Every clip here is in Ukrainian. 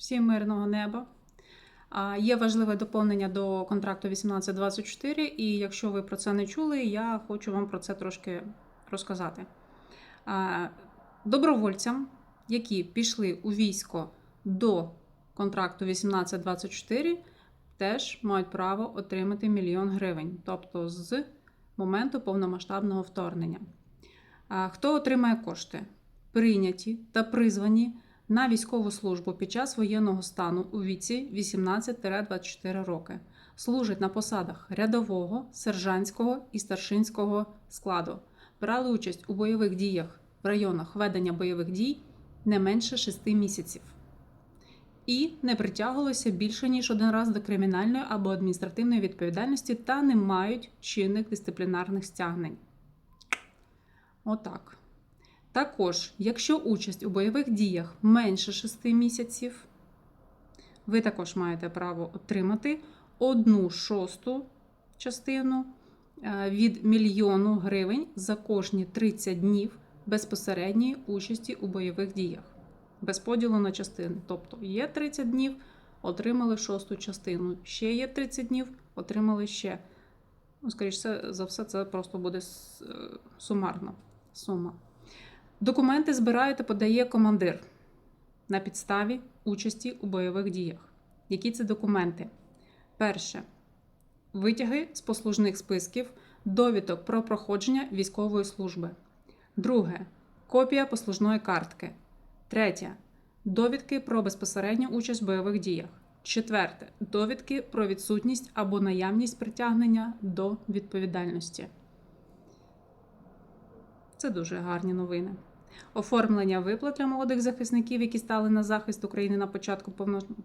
Всім мирного неба. Є важливе доповнення до контракту 1824, і якщо ви про це не чули, я хочу вам про це трошки розказати. Добровольцям, які пішли у військо до контракту 1824, теж мають право отримати мільйон гривень, тобто з моменту повномасштабного вторгнення. Хто отримає кошти? Прийняті та призвані на військову службу під час воєнного стану у віці 18-24 роки. Служать на посадах рядового, сержантського і старшинського складу. Брали участь у бойових діях в районах ведення бойових дій не менше 6 місяців. І не притягувалися більше ніж один раз до кримінальної або адміністративної відповідальності та не мають чинних дисциплінарних стягнень. Отак. Також, якщо участь у бойових діях менше 6 місяців, ви також маєте право отримати одну шосту частину е, від мільйону гривень за кожні 30 днів безпосередньої участі у бойових діях, без поділу на частини. Тобто є 30 днів, отримали шосту частину, ще є 30 днів, отримали ще. Ну, скоріше за все, це просто буде е, сумарна сума. Документи збирає та подає командир на підставі участі у бойових діях. Які це документи? Перше. Витяги з послужних списків, довідок про проходження військової служби. Друге. Копія послужної картки. Третє. Довідки про безпосередню участь в бойових діях. Четверте. Довідки про відсутність або наявність притягнення до відповідальності. Це дуже гарні новини. Оформлення виплат для молодих захисників, які стали на захист України на початку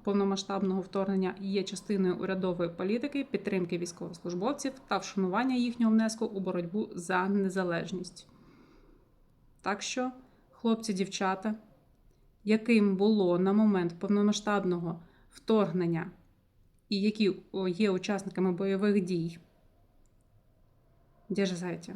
повномасштабного вторгнення, є частиною урядової політики, підтримки військовослужбовців та вшанування їхнього внеску у боротьбу за незалежність. Так що, хлопці, дівчата, яким було на момент повномасштабного вторгнення і які є учасниками бойових дій, дерзайте.